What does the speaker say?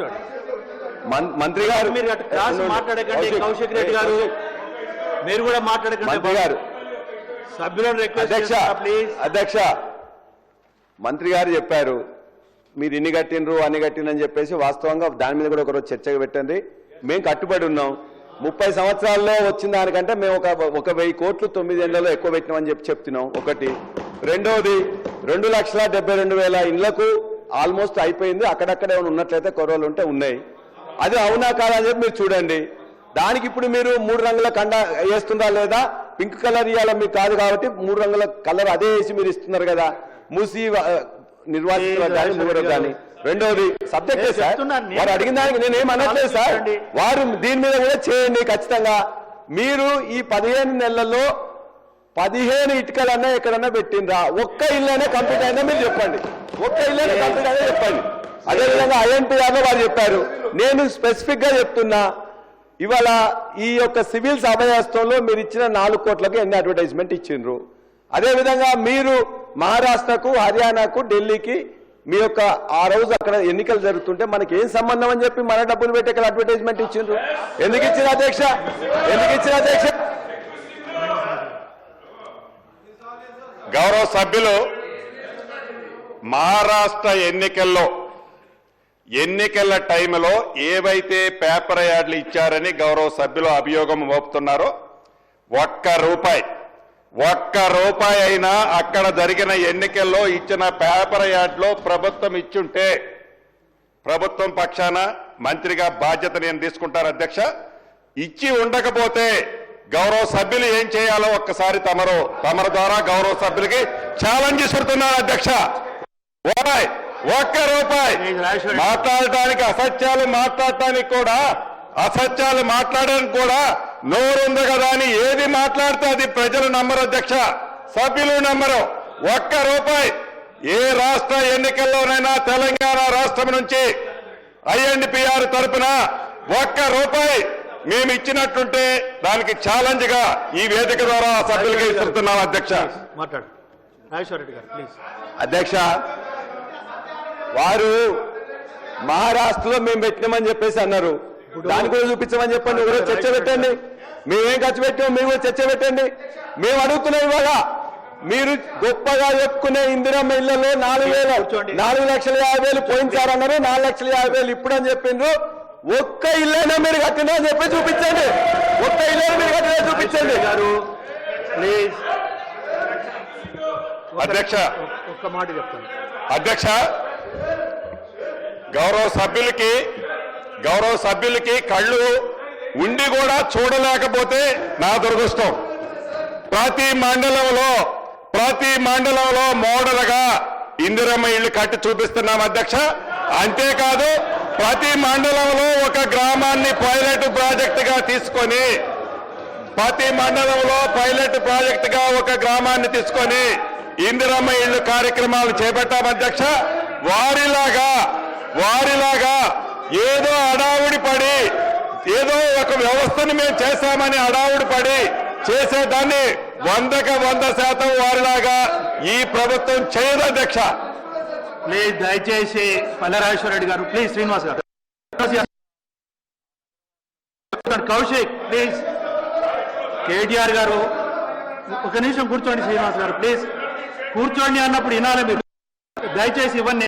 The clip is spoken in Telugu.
కూర్చోండి మంత్రి గారు. మీరు క్రాస్ మాట్లాడకండి కౌశిక్, రెడ్డి గారు. మీరు కూడా మాట్లాడకండి మంత్రి గారు. సభ్యులను రిక్వెస్ట్ అధ్యక్ష చేస్తున్నా ప్లీజ్ అధ్యక్ష. మంత్రి గారు చెప్పారు మీరు ఇన్ని కట్టినరు అన్ని కట్టినని చెప్పేసి వాస్తవంగా దాని మీద కూడా ఒకరోజు చర్చగా పెట్టండి. మేము కట్టుబడి ఉన్నాం. ముప్పై సంవత్సరాల్లో వచ్చిన దానికంటే మేము ఒక ఒక వెయ్యి కోట్లు తొమ్మిది ఏళ్ళలో ఎక్కువ పెట్టినామని చెప్పి చెప్తున్నాం. ఒకటి. రెండవది రెండు లక్షల డెబ్బై రెండు వేల ఇండ్లకు ఆల్మోస్ట్ అయిపోయింది. అక్కడక్కడ ఏమైనా ఉన్నట్లయితే కొరవలు ఉంటే ఉన్నాయి. అది అవునా కాదా అని చెప్పి మీరు చూడండి. దానికి ఇప్పుడు మీరు మూడు రంగుల కండ వేస్తుందా లేదా? పింక్ కలర్ ఇవ్వాల మీకు కాదు కాబట్టి మూడు రంగుల కలర్ అదే వేసి మీరు ఇస్తున్నారు కదా. మూసి ఆ, నిర్వాసితులు కానీ రెండోది సబ్జెక్టే సార్? వారు అడిగిన దానికి నేను అనట్లేదు సార్. వారు దీని మీద కూడా చేయండి ఖచ్చితంగా. మీరు ఈ పదిహేను నెలల్లో పదిహేను ఇటుకలన్నా ఎక్కడన్నా పెట్టిండ్రా? ఒక్క ఇల్లనే కంప్లీట్ అయినా మీరు చెప్పండి. ఒక్క ఇల్లనే కంప్లీట్ చెప్పండి. అదేవిధంగా ఐఎన్టీఆర్లో వారు చెప్పారు. నేను స్పెసిఫిక్గా చెప్తున్నా ఇవాళ ఈ యొక్క సివిల్స్ అభయస్థంలో మీరు ఇచ్చిన నాలుగు కోట్లకు ఎన్ని అడ్వర్టైజ్మెంట్ ఇచ్చిండ్రు? అదేవిధంగా మీరు మహారాష్ట్రకు హర్యానాకు ఢిల్లీకి మీ యొక్క ఆ రోజు అక్కడ ఎన్నికలు జరుగుతుంటే మనకి ఏం సంబంధం అని చెప్పి మన డబ్బులు పెట్టి ఇక్కడ అడ్వర్టైజ్మెంట్ ఇచ్చిండ్రు? ఎందుకు ఇచ్చిన అధ్యక్ష? ఎందుకు ఇచ్చిన అధ్యక్ష? గౌరవ సభ్యులు మహారాష్ట్ర ఎన్నికల్లో ఎన్నికల టైంలో ఏవైతే పేపర్ యార్డ్లు ఇచ్చారని గౌరవ సభ్యులు అభియోగం మోపుతున్నారో ఒక్క రూపాయి ఒక్క రూపాయి అయినా అక్కడ జరిగిన ఎన్నికల్లో ఇచ్చిన పేపర్ యార్డ్లో ప్రభుత్వం ఇచ్చుంటే ప్రభుత్వం పక్షాన మంత్రిగా బాధ్యత నేను తీసుకుంటాను అధ్యక్ష. ఇచ్చి ఉండకపోతే గౌరవ సభ్యులు ఏం చేయాలో ఒక్కసారి తమరు తమరు ద్వారా గౌరవ సభ్యులకి ఛాలెంజ్ ఇస్తున్నాను అధ్యక్ష. ఓయ్ ఒక్క రూపాయి. మాట్లాడటానికి అసత్యాలు మాట్లాడటానికి కూడా అసత్యాలు మాట్లాడడానికి కూడా నోరుంది కదా అని ఏది మాట్లాడితే అది ప్రజలు నమ్మరు అధ్యక్ష. సభ్యులు నమ్మరు ఒక్క రూపాయి. ఏ రాష్ట్ర ఎన్నికల్లోనైనా తెలంగాణ రాష్ట్రం నుంచి ఐఎన్డిపిఆర్ తరపున ఒక్క రూపాయి మేము ఇచ్చినట్టుంటే దానికి ఛాలెంజ్గా ఈ వేదిక ద్వారా సభ్యులకి ఇస్తున్నాం అధ్యక్ష. మాట్లాడు. గారు ప్లీజ్ అధ్యక్ష వారు మహారాష్ట్రలో మేము పెట్టినామని చెప్పేసి అన్నారు. దాన్ని కూడా చూపించమని చెప్పండి ఎవరో చర్చ పెట్టండి. మేమేం ఖర్చు పెట్టాం మీరు కూడా చర్చ పెట్టండి. మేము అడుగుతున్నాం ఇవాళ మీరు గొప్పగా చెప్పుకునే ఇందిరమ్మ ఇళ్ళలో నాలుగు వేలు. నాలుగు లక్షల యాభై వేలు పోయించారు అన్నారు నాలుగు లక్షల యాభై వేలు ఇప్పుడు అని చెప్పిండ్రు. ఒక్క ఇల్లైనా మీరు కట్టినా అని చెప్పి చూపించండి. ఒక్క ఇల్లైనా మీరు కట్టినా చూపించండి. గారు ప్లీజ్ అధ్యక్ష. ఒక్క మాట చెప్తాను. అధ్యక్ష గౌరవ సభ్యులకి గౌరవ సభ్యులకి కళ్ళు ఉండి కూడా చూడలేకపోతే నా దురదృష్టం. ప్రతి మండలంలో ప్రతి మండలంలో మోడల్గా ఇందిరమ్మ ఇల్లు కట్టి చూపిస్తున్నాం అధ్యక్ష. అంతేకాదు ప్రతి మండలంలో ఒక గ్రామాన్ని పైలట్ ప్రాజెక్టుగా తీసుకొని ప్రతి మండలంలో పైలట్ ప్రాజెక్ట్గా ఒక గ్రామాన్ని తీసుకొని ఇందిరమ్మ ఇళ్ళు కార్యక్రమాలు చేపట్టాం అధ్యక్ష. వారిలాగా వారిలాగా ఏదో అడావుడి పడి ఏదో ఒక వ్యవస్థను మేము చేశామని అడావుడి పడి చేసేదాన్ని వందక వంద శాతం వారిలాగా ఈ ప్రభుత్వం చేయదు అధ్యక్ష. ప్లీజ్ దయచేసి పల్లెరాజేశ్వర రెడ్డి గారు ప్లీజ్ శ్రీనివాస్ గారు. కౌశిక్ ప్లీజ్. కేటీఆర్ గారు ఒక నిమిషం కూర్చోండి శ్రీనివాస్ గారు ప్లీజ్. కూర్చోండి అన్నప్పుడు వినాలి మీరు. దయచేసి ఇవన్నీ